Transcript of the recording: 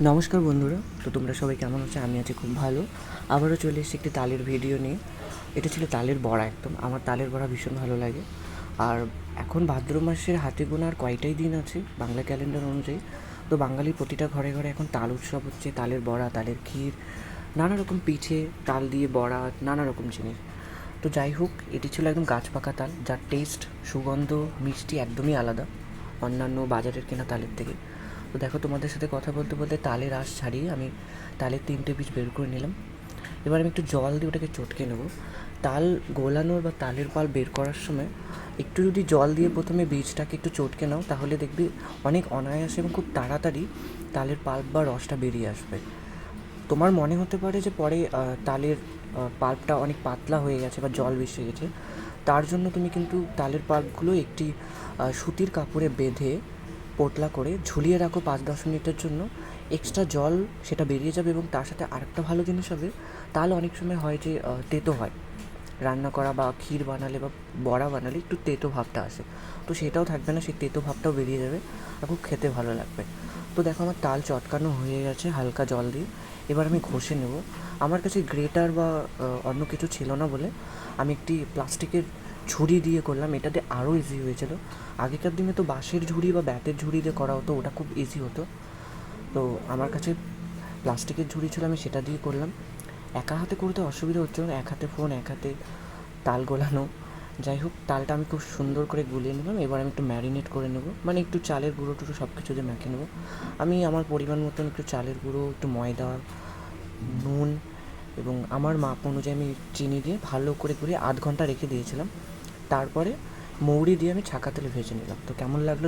নমস্কার বন্ধুরা, তো তোমরা সবাই কেমন আছো? আমি আছি খুব ভালো। আবারও চলে এসেছি একটি তালের ভিডিও নিয়ে। এটা ছিল তালের বড়া একদম। আমার তালের বড়া ভীষণ ভালো লাগে। আর এখন ভাদ্র মাসের হাতে গোনার কয়টাই দিন আছে বাংলা ক্যালেন্ডার অনুযায়ী? তো বাঙালির প্রতিটা ঘরে ঘরে এখন তাল উৎসব হচ্ছে, তালের বড়া, তালের ক্ষীর, নানা রকম পিঠে, তাল দিয়ে বড়া, নানা রকম জিনিস। তো যাই হোক, এটি ছিল একদম গাছ পাকা তাল, যার টেস্ট সুগন্ধ, মিষ্টি একদমই আলাদা। অন্যান্য বাজারের কেনা তালের থেকে। দেখো, তোমাদের সাথে কথা বলতে বলতে তালের আঁশ ছাড়িয়ে আমি তালের তিনটে পিস বের করে নিলাম। এবার আমি একটু জল দিয়ে ওটাকে চটকে নেব। তাল গোলানোর বা তালের পাল বের করার সময় একটু যদি জল দিয়ে প্রথমে বীজটাকে একটু চটকে নাও, তাহলে দেখবি অনেক অনায়াসে এবং খুব তাড়াতাড়ি তালের পাল্প বা রসটা বেরিয়ে আসবে। তোমার মনে হতে পারে যে পরে তালের পাল্পটা অনেক পাতলা হয়ে গেছে বা জল বেশি গেছে, তার জন্য তুমি কিন্তু তালের পাল্পগুলো একটি সুতির কাপড়ে বেঁধে পোটলা করে ঝুলিয়ে রাখো পাঁচ, দশ মিনিটের জন্য। এক্সট্রা জল সেটা বেরিয়ে যাবে এবং তার সাথে আরেকটা ভালো জিনিস হবে, তাহলে অনেক সময় হয় যে তেতো হয়। রান্না করা বা ক্ষীর বানালে বা বড়া বানালে একটু তেতো ভাবটা আসে। তো সেটাও থাকবে না, সেই তেতো ভাবটাও বেরিয়ে যাবে আর খুব খেতে ভালো লাগবে। তো দেখো আমার তাল চটকানো হয়ে গেছে হালকা জল দিয়ে। এবার আমি ঘষে নেব। আমার কাছে গ্রেটার বা অন্য কিছু ছিল না বলে আমি একটি প্লাস্টিকের ঝুড়ি দিয়ে করলাম, এটাতে আরও ইজি হয়েছিল। আগেকার দিনে তো বাঁশের ঝুড়ি বা ব্যাতের ঝুড়ি দিয়ে করা হতো, ওটা খুব ইজি হতো। তো আমার কাছে প্লাস্টিকের ঝুড়ি ছিল, আমি সেটা দিয়ে করলাম। একা হাতে করতে অসুবিধা হচ্ছিল না, এক হাতে ফোন, এক হাতে তাল গোলানো। যাই হোক, তালটা আমি খুব সুন্দর করে গুলিয়ে নিলাম, এবার আমি একটু ম্যারিনেট করে নেব। মানে একটু চালের গুঁড়ো টুড়ো সব কিছু দিয়ে মেখে নেব। আমি আমার পরিমাণ মতন একটু চালের গুঁড়ো, একটু ময়দা, নুন এবং আমার মাপ অনুযায়ী আমি চিনি দিয়ে ভালো করে করে আধ ঘণ্টা রেখে দিয়েছিলাম। তারপরে মৌরি দিয়ে আমি ছাকা তেলে ভেজে নিলাম। তো কেমন লাগল